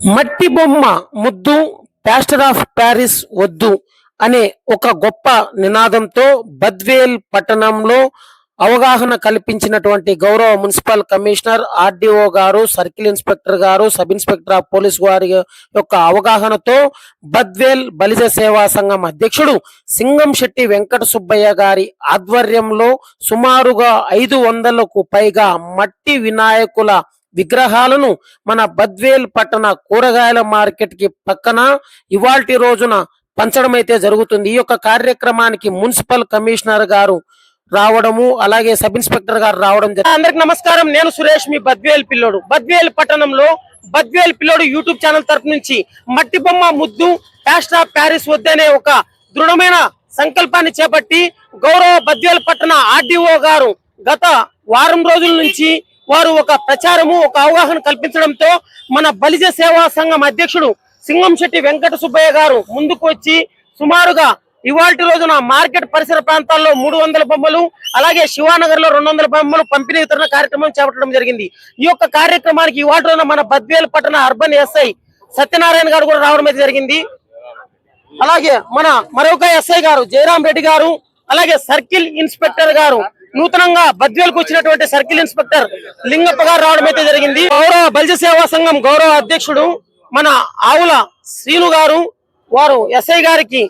మట్టి బొమ్మ ముద్దు ప్యాస్టర్ ఆఫ్ ప్యారిస్ వద్దు అనే ఒక గొప్ప నినాదంతో బద్వేల్ పట్టణంలో అవగాహన కల్పించినటువంటి గౌరవ మున్సిపల్ కమిషనర్ ఆర్డీఓ గారు సర్కిల్ ఇన్స్పెక్టర్ గారు సబ్ ఇన్స్పెక్టర్ ఆఫ్ పోలీస్ వారి యొక్క అవగాహనతో బద్వేల్ బలిజ సేవా సంఘం అధ్యక్షుడు సింగం శెట్టి వెంకట సుబ్బయ్య గారి ఆధ్వర్యంలో సుమారుగా ఐదు వందలకు పైగా మట్టి వినాయకుల విగ్రహాలను మన బద్వేల్ పట్టణ కూరగాయల మార్కెట్కి పక్కన ఇవాల్టి రోజున పంచడం అయితే జరుగుతుంది. ఈ యొక్క కార్యక్రమానికి మున్సిపల్ కమిషనర్ గారు రావడము అలాగే సబ్ ఇన్స్పెక్టర్ గారు రావడం అందరికి నమస్కారం. నేను సురేష్ మీ బద్వేల్ పిల్లోడు. బద్వేల్ పట్టణంలో బద్వేల్ పిల్లోడు యూట్యూబ్ ఛానల్ తరఫు నుంచి మట్టి బొమ్మ ముద్దు ప్యాస్టర్ ఆఫ్ ప్యారిస్ వద్దనే ఒక దృఢమైన సంకల్పాన్ని చేపట్టి గౌరవ బద్వేల్ పట్టణ ఆర్డీఓ గారు గత వారం రోజుల నుంచి వారు ఒక ప్రచారము ఒక అవగాహన కల్పించడంతో మన బలిజ సేవా సంఘం అధ్యక్షుడు సింగం శెట్టి వెంకట సుబ్బయ్య గారు ముందుకు వచ్చి సుమారుగా ఇవాటి రోజున మార్కెట్ పరిసర ప్రాంతాల్లో మూడు వందల బొమ్మలు అలాగే శివానగర్లో రెండు వందల బొమ్మలు పంపిణీ వితరణ కార్యక్రమం చేపట్టడం జరిగింది. ఈ యొక్క కార్యక్రమానికి ఇవాటి రోజున మన బద్వేలు పట్టణ అర్బన్ ఎస్ఐ సత్యనారాయణ గారు కూడా రావడం అయితే జరిగింది. అలాగే మన మరొక ఎస్ఐ గారు జయరాం రెడ్డి గారు అలాగే సర్కిల్ ఇన్స్పెక్టర్ గారు నూతనంగా బద్వేలకు వచ్చినటువంటి సర్కిల్ ఇన్స్పెక్టర్ లింగప్ప గారు రావడం అయితే జరిగింది. గౌరవ బలిజ సేవా సంఘం గౌరవ అధ్యక్షుడు మన ఆవుల శ్రీను గారు వారు ఎస్ఐ గారికి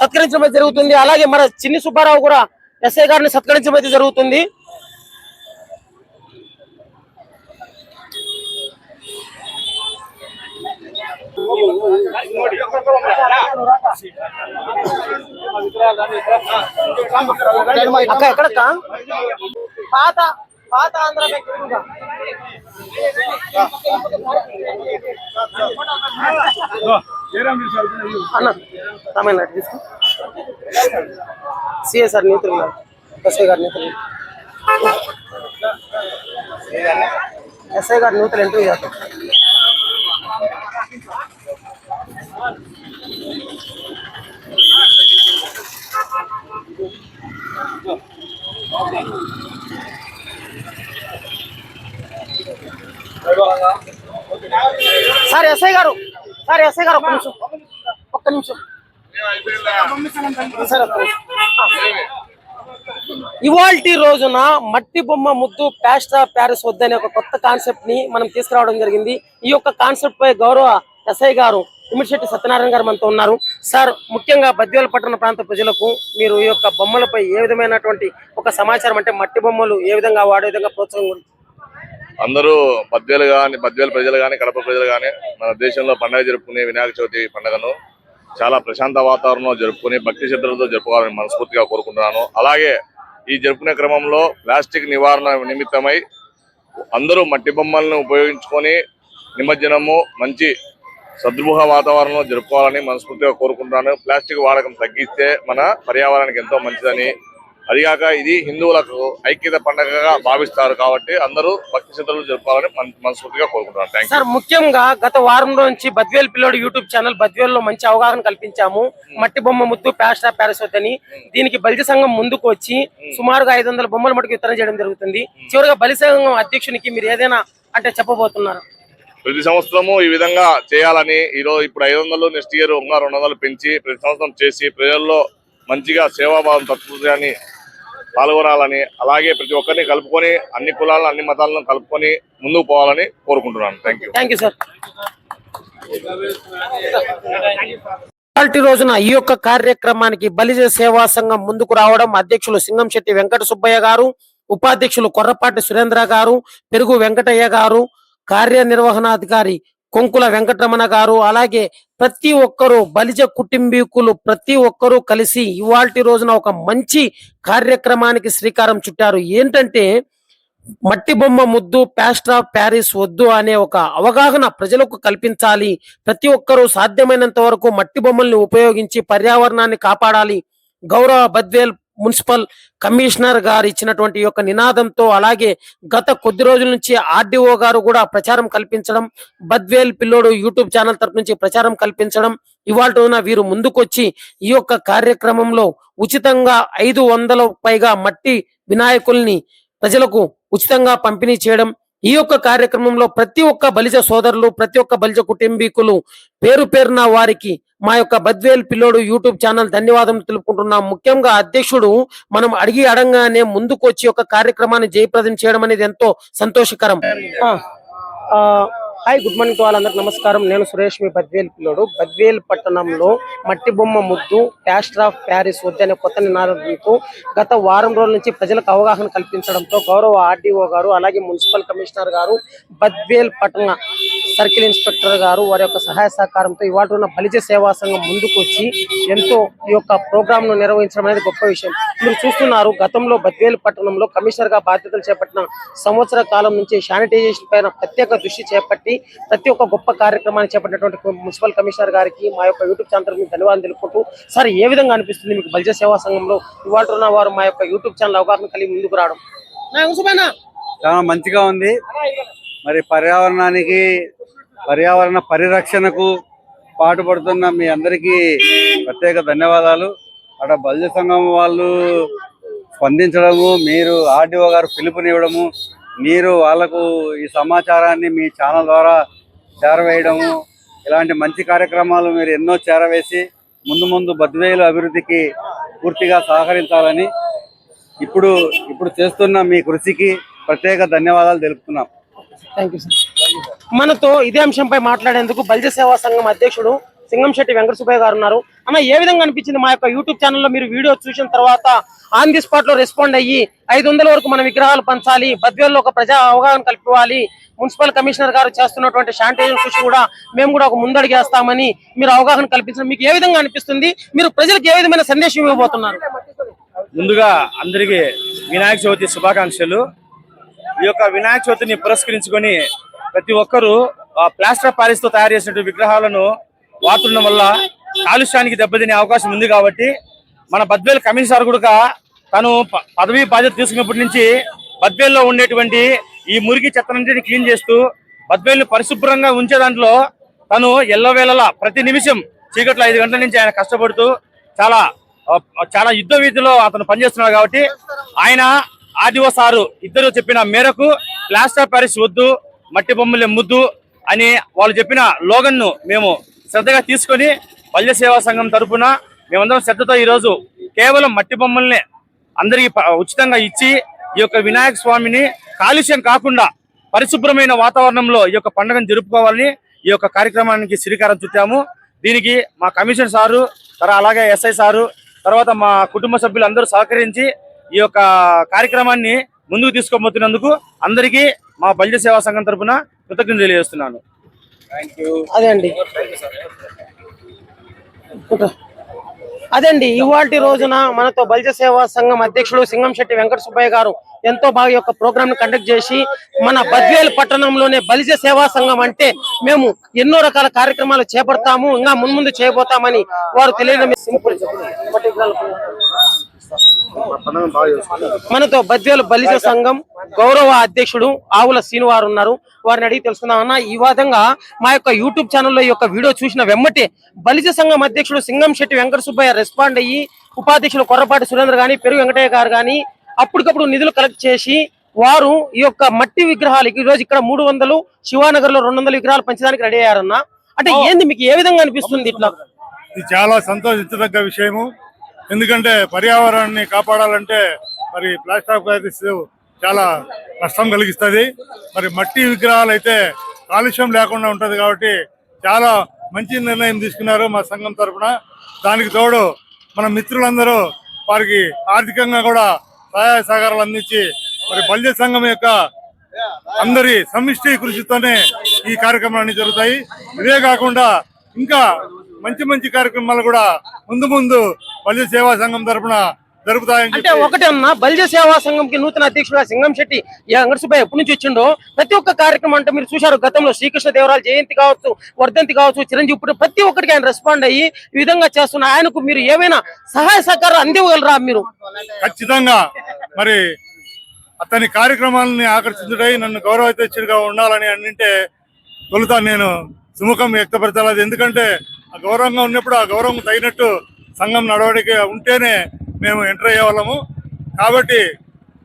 సత్కరించడం జరుగుతుంది. అలాగే మన చిన్ని సుబ్బారావు కూడా ఎస్ఐ గారిని సత్కరించడం అయితే జరుగుతుంది. అక్క ఎక్కడక్క పాత పాత ఆంధ్ర బ్యాంక్ ఎదురుగా. అన్న తమిళనాడు తీసుకో సిఏ సార్ నేతలు ఎస్ఐ గారు నేతలు ఎస్ఐ గారు నేతలు ఎంట్రీ చేస్తారు సార్ ఎస్ఐ గారు సార్ ఎస్ఐ గారు ఒక్క నిమిషం ఒక్క నిమిషం సార్ ఒక్క నిమిషం. ఇవాల్టి రోజున మట్టి బొమ్మ ముద్దు ప్యాస్ట్రా ప్యారిస్ వద్దనే ఒక కొత్త కాన్సెప్ట్ని మనం తీసుకురావడం జరిగింది. ఈ యొక్క కాన్సెప్ట్ పై గౌరవ ఎస్ఐ గారు ఇమిడిశెట్టి సత్యనారాయణ గారు మనతో ఉన్నారు. సార్ ముఖ్యంగా బద్వేల పట్టణ ప్రాంత ప్రజలకు మీరు ఈ యొక్క బొమ్మలపై ఏ విధమైనటువంటి ఒక సమాచారం అంటే మట్టి బొమ్మలు ఏ విధంగా వాడే విధంగా ప్రోత్సాహం గురించి అందరూ బద్వేలు కానీ బద్వేలు ప్రజలు కానీ కడప ప్రజలు కానీ మన దేశంలో పండుగ జరుపుకునే వినాయక చవితి పండుగను చాలా ప్రశాంత వాతావరణంలో జరుపుకుని భక్తి శ్రద్ధలతో జరుపుకోవాలని మనస్ఫూర్తిగా కోరుకుంటున్నాను. అలాగే ఈ జరుపుకునే క్రమంలో ప్లాస్టిక్ నివారణ నిమిత్తమై అందరూ మట్టి బొమ్మలను ఉపయోగించుకొని నిమజ్జనము మంచి సద్భుహ వాతావరణంలో జరుపుకోవాలని మనస్ఫూర్తిగా కోరుకుంటున్నాను. ప్లాస్టిక్ వాడకం తగ్గిస్తే మన పర్యావరణానికి ఎంతో మంచిదని అదిగాక ఇది హిందువులకు ఐక్యత పండుగగా భావిస్తారు కాబట్టి అందరూ భక్తి శ్రద్ధలు జరుపుకోవాలని మన- మనస్ఫూర్తిగా కోరుకుంటున్నాను. సార్ ముఖ్యంగా గత వారం నుంచి బద్వేల్ పిల్లోడు యూట్యూబ్ ఛానల్ బద్వేల్లో మంచి అవగాహన కల్పించాము. మట్టి బొమ్మ ముద్దు ప్యాస్టా ప్యారిస్ అని దీనికి బలిజ సంఘం ముందుకు వచ్చి సుమారుగా ఐదు వందల బొమ్మల మటుకు వితరణ చేయడం జరుగుతుంది. చివరిగా బలి సంఘం అధ్యక్షునికి మీరు ఏదైనా అంటే చెప్పబోతున్నారు? ప్రతి సంవత్సరము ఈ విధంగా చేయాలని ఈరోజు ఇప్పుడు ఐదు వందలు నెక్స్ట్ ఇయర్ ఇంకా రెండు వందలు పెంచి ప్రతి సంవత్సరం చేసి ప్రజల్లో మంచిగా సేవాభావం తత్వని పాల్గొనాలని అలాగే ప్రతి ఒక్కరిని కలుపుకొని అన్ని కులాలను అన్ని మతాలను కలుపుకొని ముందుకు పోవాలని కోరుకుంటున్నాను. Thank you thank you sir రోజున ఈ యొక్క కార్యక్రమానికి బలిజ సేవా సంఘం ముందుకు రావడం అధ్యక్షులు సింగం శెట్టి వెంకట సుబ్బయ్య గారు ఉపాధ్యక్షులు కొర్రపాటి సురేంద్ర గారు పెరుగు వెంకటయ్య గారు కార్యనిర్వహణాధికారి కొంకుల వెంకటరమణ గారు అలాగే ప్రతి ఒక్కరూ బలిజ కుటుంబీకులు ప్రతి ఒక్కరూ కలిసి ఇవాల్టి రోజున ఒక మంచి కార్యక్రమానికి శ్రీకారం చుట్టారు. ఏంటంటే మట్టి బొమ్మ ముద్దు ప్యాస్ట్ ఆఫ్ ప్యారిస్ వద్దు అనే ఒక అవగాహన ప్రజలకు కల్పించాలి. ప్రతి ఒక్కరూ సాధ్యమైనంత వరకు మట్టి బొమ్మల్ని ఉపయోగించి పర్యావరణాన్ని కాపాడాలి. గౌరవ బద్వేల్ మున్సిపల్ కమిషనర్ గారు ఇచ్చినటువంటి యొక్క నినాదంతో అలాగే గత కొద్ది రోజుల నుంచి ఆర్డీఓ గారు కూడా ప్రచారం కల్పించడం బద్వేల్ పిల్లోడు యూట్యూబ్ ఛానల్ తరపు నుంచి ప్రచారం కల్పించడం ఇవాళ వీరు ముందుకొచ్చి ఈ యొక్క కార్యక్రమంలో ఉచితంగా ఐదు వందల పైగా మట్టి వినాయకుల్ని ప్రజలకు ఉచితంగా పంపిణీ చేయడం ఈ యొక్క కార్యక్రమంలో ప్రతి ఒక్క బలిజ సోదరులు ప్రతి ఒక్క బలిజ కుటుంబీకులు పేరు పేరున వారికి మా యొక్క బద్వేల్ పిల్లోడు యూట్యూబ్ ఛానల్ ధన్యవాదం తెలుపుకుంటున్నాం. ముఖ్యంగా అధ్యక్షుడు మనం అడిగి అడగానే ముందుకు వచ్చి ఒక కార్యక్రమాన్ని జయప్రదం చేయడం అనేది ఎంతో సంతోషకరం. ఆ, హాయ్ గుడ్ మార్నింగ్ టు వాళ్ళందరికీ నమస్కారం. నేను సురేష్ మీ బద్వేల్ పిల్లోడు. బద్వేల్ పట్టణంలో మట్టి బొమ్మ ముద్దు ప్యాస్టర్ ఆఫ్ ప్యారిస్ వద్దనే కొత్త నినాదంతో గత వారం రోజుల నుంచి ప్రజలకు అవగాహన కల్పించడంతో గౌరవ ఆర్డీఓ గారు అలాగే మున్సిపల్ కమిషనర్ గారు బద్వేల్ పట్టణ సర్కిల్ ఇన్స్పెక్టర్ గారు వారి యొక్క సహాయ సహకారంతో ఇవాళ ఉన్న బలిజ సేవా సంఘం ముందుకు వచ్చి ఎంతో ఈ యొక్క ప్రోగ్రామ్ను నిర్వహించడం అనేది గొప్ప విషయం. మీరు చూస్తున్నారు గతంలో బద్వేలు పట్టణంలో కమిషనర్గా బాధ్యతలు చేపట్టిన సంవత్సర కాలం నుంచి శానిటైజేషన్ పైన ప్రత్యేక దృష్టి చేపట్టి ప్రతి ఒక్క గొప్ప కార్యక్రమాన్ని చేపట్టినటువంటి మున్సిపల్ కమిషనర్ గారికి మా యొక్క యూట్యూబ్ ఛానల్ మీకు ధన్యవాదాలు తెలుపుకుంటూ సార్ ఏ విధంగా అనిపిస్తుంది మీకు బలిజ సేవా సంఘంలో ఇవాళ ఉన్న వారు మా యొక్క యూట్యూబ్ ఛానల్ అవగాహన కలిగి ముందుకు రావడం? చాలా మంచిగా ఉంది. మరి పర్యావరణానికి పర్యావరణ పరిరక్షణకు పాటుపడుతున్న మీ అందరికీ ప్రత్యేక ధన్యవాదాలు. అక్కడ బల్జ సంఘం వాళ్ళు స్పందించడము మీరు ఆర్డీఓ గారు పిలుపునివ్వడము మీరు వాళ్ళకు ఈ సమాచారాన్ని మీ ఛానల్ ద్వారా చేరవేయడము ఇలాంటి మంచి కార్యక్రమాలు మీరు ఎన్నో చేరవేసి ముందు ముందు బద్వేలు అభివృద్ధికి పూర్తిగా సహకరించాలని ఇప్పుడు ఇప్పుడు చేస్తున్న మీ కృషికి ప్రత్యేక ధన్యవాదాలు తెలుపుతున్నాం. థ్యాంక్ యూ సార్ మనతో ఇదే అంశంపై మాట్లాడేందుకు బల్జ సేవా సంఘం అధ్యక్షుడు సింగంశెట్టి వెంకట సుబ్బయ్య గారు ఉన్నారు. అన్న ఏ విధంగా అనిపించింది మా యొక్క యూట్యూబ్ ఛానల్లో మీరు వీడియో చూసిన తర్వాత ఆన్ ది స్పాట్లో రెస్పాండ్ అయ్యి ఐదు వందల వరకు మన విగ్రహాలు పంచాలి బద్వేల్లో ఒక ప్రజా అవగాహన కల్పించాలి మున్సిపల్ కమిషనర్ గారు చేస్తున్నటువంటి శానిటైజర్ కృషి కూడా మేము కూడా ఒక ముందడిగేస్తామని మీరు అవగాహన కల్పించడం మీకు ఏ విధంగా అనిపిస్తుంది? మీరు ప్రజలకు ఏ విధమైన సందేశం ఇవ్వబోతున్నారు? ముందుగా అందరికీ వినాయక చవితి శుభాకాంక్షలు. ఈ యొక్క వినాయక చవితిని పురస్కరించుకొని ప్రతి ఒక్కరూ ప్లాస్టర్ ఆఫ్ ప్యారిస్తో తయారు చేసినటువంటి విగ్రహాలను వాతుండడం వల్ల కాలుష్యానికి దెబ్బతినే అవకాశం ఉంది కాబట్టి మన బద్వేల్ కమిషనర్ కూడా తను పదవీ బాధ్యత తీసుకున్నప్పటి నుంచి బద్వేల్లో ఉండేటువంటి ఈ మురికి చెత్తనంటిని క్లీన్ చేస్తూ బద్వేల్ని పరిశుభ్రంగా ఉంచే దాంట్లో తను ఎల్లవేళలా ప్రతి నిమిషం చీకట్లో ఐదు గంటల నుంచి ఆయన కష్టపడుతూ చాలా చాలా యుద్ధ వీధిలో అతను పనిచేస్తున్నాడు కాబట్టి ఆయన ఆర్డీఓ సారు ఇద్దరు చెప్పిన మేరకు ప్లాస్టర్ ఆఫ్ ప్యారిస్ వద్దు మట్టి బొమ్మలే ముద్దు అని వాళ్ళు చెప్పిన లోగన్ను మేము శ్రద్ధగా తీసుకొని పల్లె సేవా సంఘం తరపున మేమందరం శ్రద్ధతో ఈరోజు కేవలం మట్టి బొమ్మల్ని అందరికీ ఉచితంగా ఇచ్చి ఈ యొక్క వినాయక స్వామిని కాలుష్యం కాకుండా పరిశుభ్రమైన వాతావరణంలో ఈ యొక్క పండుగను జరుపుకోవాలని ఈ యొక్క కార్యక్రమానికి శ్రీకారం చుట్టాము. దీనికి మా కమిషన్ సారు తర్వాత అలాగే ఎస్ఐ సారు తర్వాత మా కుటుంబ సభ్యులు అందరూ సహకరించి ఈ యొక్క కార్యక్రమాన్ని ముందుకు తీసుకోబోతున్నందుకు అందరికీ మా బల్జ సేవా సంఘం తరపున కృతజ్ఞతలు తెలియజేస్తున్నాను. అదే అండి. అదే అండి ఇవాటి రోజున మనతో బలిజ సేవా సంఘం అధ్యక్షుడు సింగంశెట్టి వెంకట సుబ్బయ్య గారు ఎంతో బాగా యొక్క ప్రోగ్రామ్ని కండక్ట్ చేసి మన బద్వేల్ పట్టణంలోనే బలిజ సేవా సంఘం అంటే మేము ఎన్నో రకాల కార్యక్రమాలు చేపడతాము ఇంకా మున్ముందు చేయబోతామని వారు తెలియడం సింపుల్ మనతో బద్వేలు బలిజ సంఘం గౌరవ అధ్యక్షుడు ఆవుల శ్రీను వారు ఉన్నారు. వారిని అడిగి తెలుసుకుందామన్నా ఈ విధంగా మా యొక్క యూట్యూబ్ ఛానల్లో ఈ యొక్క వీడియో చూసిన వెమ్మటే బలిజ సంఘం అధ్యక్షుడు సింగం శెట్టి వెంకట సుబ్బయ్య రెస్పాండ్ అయ్యి ఉపాధ్యక్షులు కొర్రపాటి సురేంద్ర గాని పెరుగు వెంకటయ్య గారు గాని అప్పటికప్పుడు నిధులు కలెక్ట్ చేసి వారు ఈ యొక్క మట్టి విగ్రహాలు ఈ రోజు ఇక్కడ మూడు వందలు శివానగర్లో రెండు వందల విగ్రహాలు పంచడానికి రెడీ అయ్యారన్న. అంటే ఏంది మీకు ఏ విధంగా అనిపిస్తుంది ఇట్లా? ఇది చాలా సంతోషించదగ్గ విషయము. ఎందుకంటే పర్యావరణాన్ని కాపాడాలంటే మరి ప్లాస్టర్ ఆఫ్ ప్యారిస్ చాలా నష్టం కలిగిస్తుంది. మరి మట్టి విగ్రహాలు అయితే కాలుష్యం లేకుండా ఉంటుంది కాబట్టి చాలా మంచి నిర్ణయం తీసుకున్నారు మా సంఘం తరఫున. దానికి తోడు మన మిత్రులందరూ వారికి ఆర్థికంగా కూడా సహాయ సహకారాలు అందించి మరి బల్య సంఘం యొక్క అందరి సమిష్టి కృషితోనే ఈ కార్యక్రమాలన్నీ జరుగుతాయి. ఇదే కాకుండా ఇంకా మంచి మంచి కార్యక్రమాలు కూడా ముందు ముందు బల్య సేవా సంఘం తరపున జరుపుతాయని అంటే ఒకటే అన్న బలిజ సేవా సంఘంకి నూతన అధ్యక్షుడు సింగం శెట్టి వెంకటసుబ్బయ్య ఎప్పటి నుంచి వచ్చిండో ప్రతి ఒక్క కార్యక్రమం అంటే మీరు చూశారు గతంలో శ్రీకృష్ణ దేవరాల జయంతి కావచ్చు వర్ధంతి కావచ్చు చిరంజీవి పుట్టిన ప్రతి ఒక్కరికి ఆయన రెస్పాండ్ అయ్యి ఈ విధంగా చేస్తున్న ఆయనకు మీరు ఏమైనా సహాయ సహకారం అందివ్వగలరా మీరు? ఖచ్చితంగా. మరి అతని కార్యక్రమాలని ఆకర్షించుడై నన్ను గౌరవ అధ్యక్షుడిగా ఉండాలని అన్నింటే తొలుత నేను సుముఖం వ్యక్తపరచాలి. ఎందుకంటే గౌరవంగా ఉన్నప్పుడు ఆ గౌరవం తగినట్టు సంఘం నడవడిక ఉంటేనే మేము ఎంటర్ అయ్యే వాళ్ళము కాబట్టి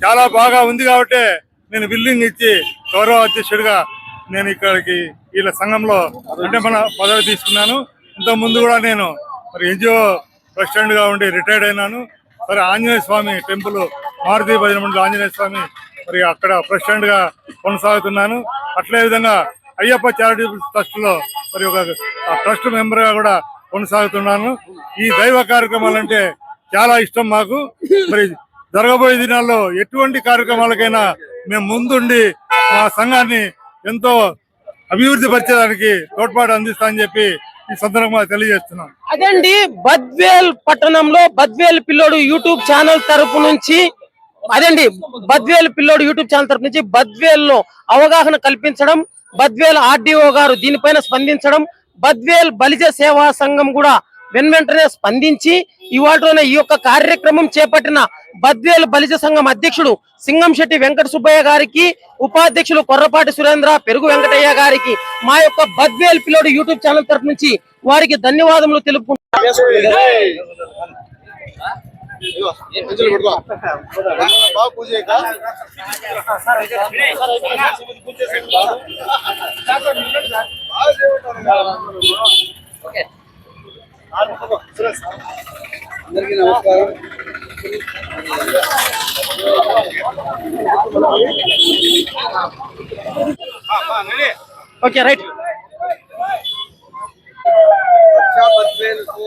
చాలా బాగా ఉంది కాబట్టి నేను బిల్డింగ్ ఇచ్చి గౌరవ అధ్యక్షుడిగా నేను ఇక్కడికి వీళ్ళ సంఘంలో అంటే మన పదవి తీసుకున్నాను. ఇంతకుముందు కూడా నేను మరి ఎన్జిఓ ప్రెసిడెంట్గా ఉండి రిటైర్డ్ అయినాను. మరి ఆంజనేయ స్వామి టెంపుల్ మారుతి భజన మండలి ఆంజనేయ స్వామి మరి అక్కడ ప్రెసిడెంట్గా కొనసాగుతున్నాను. అట్లే విధంగా అయ్యప్ప చారిటబుల్ ట్రస్ట్లో మరి ఒక ట్రస్ట్ మెంబర్గా కూడా కొనసాగుతున్నాను. ఈ దైవ కార్యక్రమాలంటే చాలా ఇష్టం మాకు. మరి జరగబోయే దినాల్లో ఎటువంటి కార్యక్రమాలకైనా మేము ముందుండి మా సంఘాన్ని ఎంతో అభివృద్ధి పరిచేదానికి తోడ్పాటు అందిస్తామని చెప్పి ఈ సందర్భంగా తెలియజేస్తున్నాం. అదండి బద్వేల్ పట్టణంలో బద్వేల్ పిల్లోడు యూట్యూబ్ ఛానల్ తరపు నుంచి అదండి బద్వేల్ పిల్లోడు యూట్యూబ్ ఛానల్ తరపు నుంచి బద్వేల్లో అవగాహన కల్పించడం బద్వేల్ ఆర్డీఓ గారు దీనిపైన స్పందించడం బద్వేల్ బలిజ సేవా సంఘం కూడా వెన్వెంటనే స్పందించి ఇవాళనే ఈ యొక్క కార్యక్రమం చేపట్టిన బద్వేల్ బలిజ సంఘం అధ్యక్షుడు సింగంశెట్టి వెంకట సుబ్బయ్య గారికి ఉపాధ్యక్షులు కొర్రపాటి సురేంద్ర పెరుగు వెంకటయ్య గారికి మా యొక్క బద్వేల్ పిల్లోడు యూట్యూబ్ ఛానల్ తరఫు నుంచి వారికి ధన్యవాదములు తెలుపుకుంటున్నాం అందరికీ నమస్కారం ఓకే రైట్ రక్షా బద్వేలకు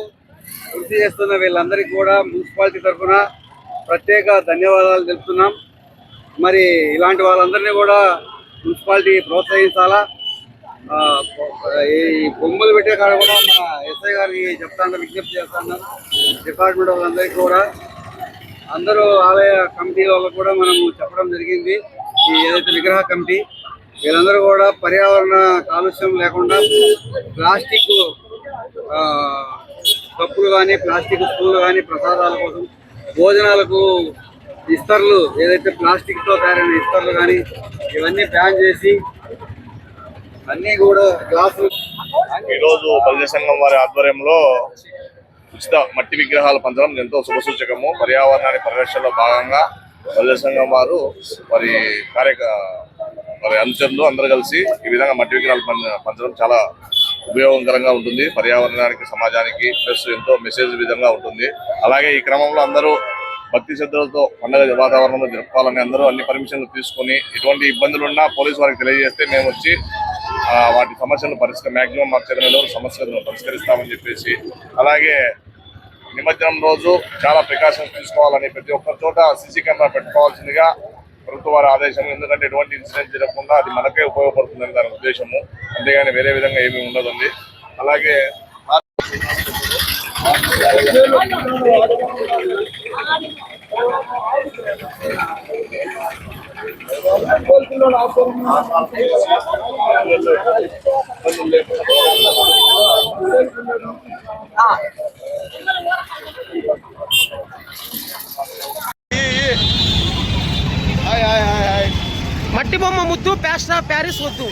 కృషి చేస్తున్న వీళ్ళందరికీ కూడా మున్సిపాలిటీ తరఫున ప్రత్యేక ధన్యవాదాలు తెలుపుతున్నాం. మరి ఇలాంటి వాళ్ళందరినీ కూడా మున్సిపాలిటీ ప్రోత్సహించాలా? ఈ బొమ్మలు పెట్టే కాడ కూడా మన ఎస్ఐ గారికి చెప్తాను విజ్ఞప్తి చేస్తాను డిపార్ట్మెంట్ వాళ్ళందరికీ కూడా. అందరూ ఆలయ కమిటీ వాళ్ళకు కూడా మనము చెప్పడం జరిగింది. ఈ ఏదైతే విగ్రహ కమిటీ వీళ్ళందరూ కూడా పర్యావరణ కాలుష్యం లేకుండా ప్లాస్టిక్ కప్పులు కానీ ప్లాస్టిక్ స్పూన్లు కానీ ప్రసాదాల కోసం భోజనాలకు ఇస్తర్లు ఏదైతే ప్లాస్టిక్తో తయారైన ఇస్తర్లు కానీ ఇవన్నీ బ్యాన్ చేసి అన్నీ కూడా గ్లాసులు ఈరోజు రోజు సంఘం వారి ఆధ్వర్యంలో ఉచిత మట్టి విగ్రహాలు పంచడం ఎంతో శుభసూచకము. పర్యావరణాన్ని పరిరక్షణలో భాగంగా బలిజ సంఘం వారు మరి కార్యక వారి అనుచరులు అందరూ కలిసి ఈ విధంగా మట్టి విగ్రహాలు పం- పంచడం చాలా ఉపయోగకరంగా ఉంటుంది. పర్యావరణానికి సమాజానికి ప్లస్ ఎంతో మెసేజ్ విధంగా ఉంటుంది. అలాగే ఈ క్రమంలో అందరూ భక్తి శ్రద్ధలతో పండగ వాతావరణంలో జరుపుకోవాలని అందరూ అన్ని పర్మిషన్లు తీసుకొని ఎటువంటి ఇబ్బందులు ఉన్నా పోలీసు వారికి తెలియజేస్తే మేము వచ్చి వాటి సమస్యలను పరిష్కరి మాక్సిమం మా చర్యలో సమస్యలను పరిష్కరిస్తామని చెప్పేసి అలాగే నిమజ్జనం రోజు చాలా ప్రికాషన్స్ తీసుకోవాలని ప్రతి ఒక్క చోట సీసీ కెమెరా పెట్టుకోవాల్సిందిగా ప్రభుత్వ వారి ఆదేశం ఎందుకంటే ఎటువంటి ఇన్సిడెంట్ జరగకుండా అది మనకే ఉపయోగపడుతుందని దాని ఉద్దేశము. అంతేగాని వేరే విధంగా ఏమీ ఉండదండి. అలాగే మట్టి బొమ్మ ముద్దు ప్యాస్టా ప్యారిస్ వద్దు.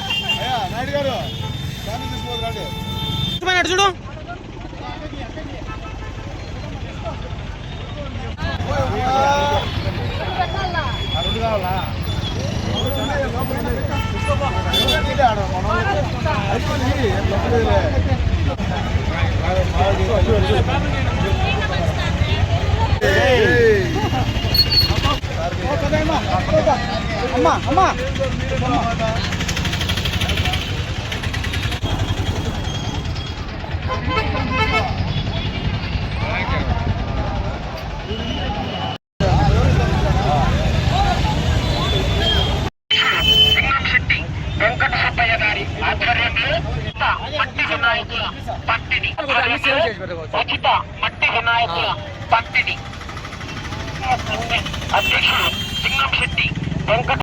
ఇష్టమైనట్టు చూడు వెంకట